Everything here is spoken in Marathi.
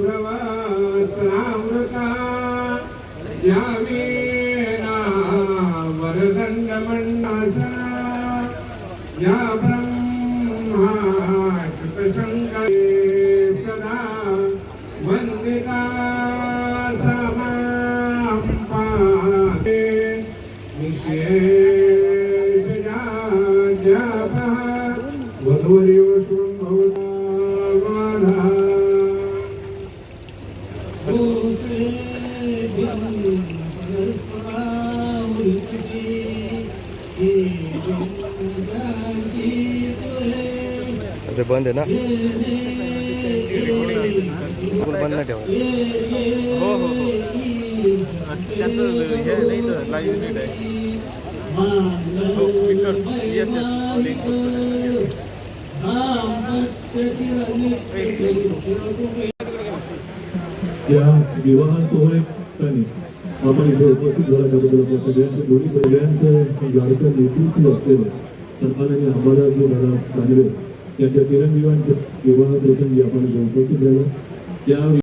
ब्रवस्त्रावृता यामेना वरदण्डमण्डासना या ब्रह्मा कृतशङ्करे सदा वन्दिता समां पाते निशेषजाड्यापः ते बंद आहे ना बिलकुल बंद नाही ठेवा हो हो हो त्याचं हे नाही तर लाईव्ह युनिट आहे हो मी करतो येस येस लिंक करतो या विवाह सोहळ्याने आपण इथे उपस्थित झाल्याबद्दल आपल्या सगळ्यांचं दोन्ही सगळ्यांचं लाडकं नेतृत्व असलेलं सन्माननीय अंबादासजी दादा कांदळे यांच्या चिरंजीवांच्या विवाह प्रसंगी आपण इथे उपस्थित झालो त्या